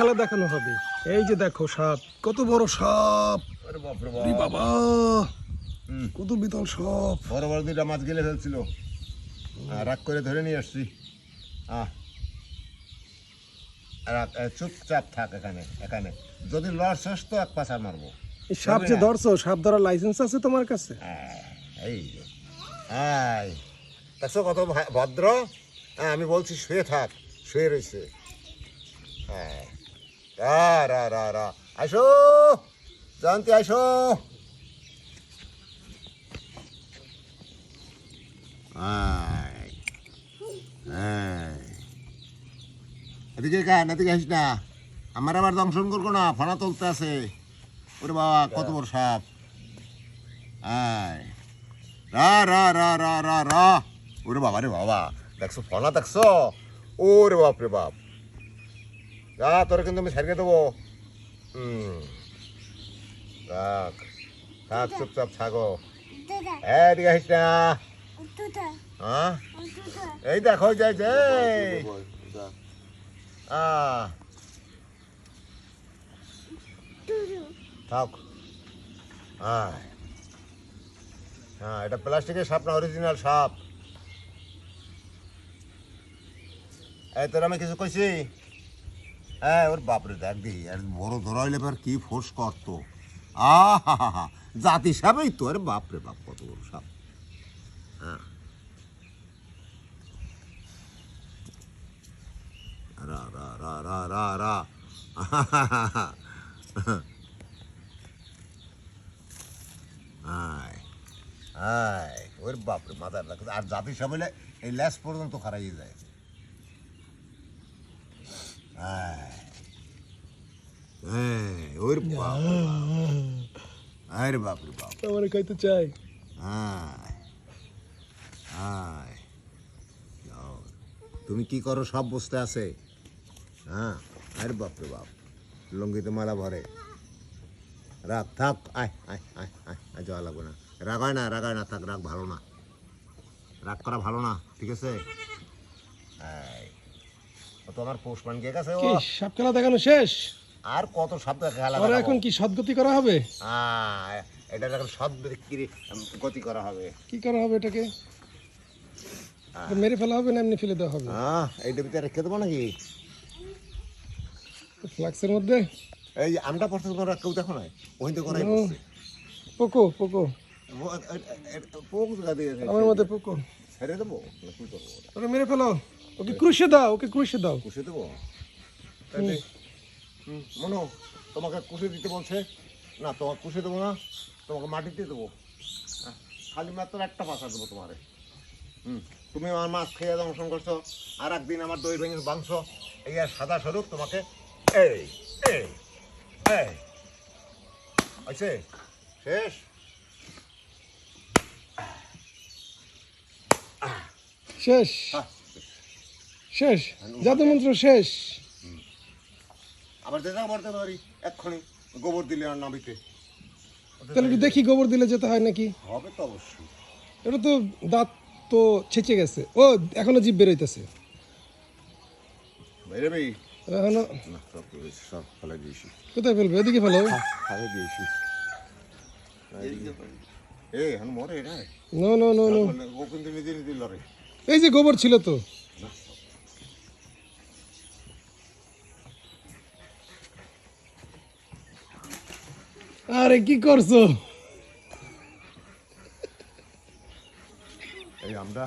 খেলা দেখানো হবে। এই যে দেখো সাপ কত বড় সাপ। বাবা কত বিতল সাপ। বড় বড় দুইটা মাছ গেলে ফেলছিল। রাগ করে ধরে নিয়ে আসছি। আহ চুপচাপ থাক এখানে এখানে। যদি লস হস তো এক পাশা মারবো। এই সাপ যে ধরছো সাপ ধরার লাইসেন্স আছে তোমার কাছে? এই আই দেখছ কত ভদ্র? হ্যাঁ আমি বলছি শুয়ে থাক শুয়ে রয়েছে। হ্যাঁ। রা রা রা রা। আসো জয়ন্তী আসো এদিকে কেন, এদিকে আসিস না। আমার আবার দংশন করব না ফানা তুলতে আছে। ওরে বাবা, কত বড় সাপ। আয়। রা রা রা রা রা রা। বাবা, রে বাবা। দেখছ ফনা দেখছ? ওরে বাপ রে বাপ। যা তোরে কিন্তু আমি ছাড়িয়ে দেবো হুম থাক থাক চুপচাপ থাকো এদিকে আসিস না হ্যাঁ এই দেখো যাই যে আহ থাক আয় হ্যাঁ এটা প্লাস্টিকের সাপ না অরিজিনাল সাপ এই তোর আমি কিছু কইছি হ্যাঁ ওর বাপরে দেখ আর বড় ধরা এবার ফোর্স করতো। আহা জাতি সাপই তো, আরে বাপরে বাপ, কত বড় সাপ। হ্যাঁ। রা রা রা রা রা রা। ওর বাপরে আর জাতি সব এই ল্যাস পর্যন্ত খারাই যায় আয় হ্যাঁ ওর বাপ আরে বাপরে বাপ আমার খাইতে চাই আয় তুমি কি করো সব বসতে আছে হ্যাঁ আরে বাপরে বাপ লঙ্গিতে মালা ভরে রাগ থাক আয় আয় আয় আয় আয় যাওয়া লাগবে না রাগ হয় না রাগ হয় না থাক রাগ ভালো না রাগ করা ভালো না ঠিক আছে তো আমার ও কি সাপ খেলা দেখানো শেষ আর কত শব্দ খেলা দেখাবো? এখন কি সদ্গতি করা হবে? এটা এখন বিক্রি গতি করা হবে। কি করা হবে এটাকে? এটা মেরে ফেলা হবে না এমনি ফেলে দেওয়া হবে? হ্যাঁ এইটা ভিতরে রেখে দেবো নাকি? ফ্লাক্সের মধ্যে? এই আমটা পড়ছে তোমরা কেউ দেখো না ওই তো করাই পোকো পোকো। আমার মধ্যে পোকো। ছেড়ে দেবো? ওটা মেরে ফেলো। ওকে ক্রুশে দাও ওকে ক্রুশে দাও। কুষে দেবো? মনো তোমাকে কুষে দিতে বলছে। না তোমাকে কুষে দেবো না তোমাকে মাটিতে দেবো। হ্যাঁ, খালি মাত্র একটা পাশা দেবো তোমারে। হুম তুমি আমার মাছ খেয়ে দংশন করছ আর একদিন আমার দই ভেঙে মাংস এই আর সাদা স্বরূপ তোমাকে এই এই এই। আছে শেষ। শেষ। হ্যাঁ। শেষ। জাদু মন্ত্র শেষ। আবার দেখা পড়তে পারি। এক্ষুনি গোবর দিলে আর নাবিতে। তাহলে একটু দেখি গোবর দিলে যেতে হয় নাকি? হবে তো অবশ্যই। এটা তো দাঁত তো ছেঁচে গেছে। ও এখনও জিভ বেরোইতেছে। বেরোবি? এখনও সব ফেলে দিয়েছি। কোথায় ফেলবে? এদিকে ফেলো। ফেলে দিয়েছি। এ এখন মরে এটা নো নো নো নো ও কিন্তু নিজে নিজে লড়ে। এই যে গোবর ছিল তো। আরে কি করছ? এই আমরা।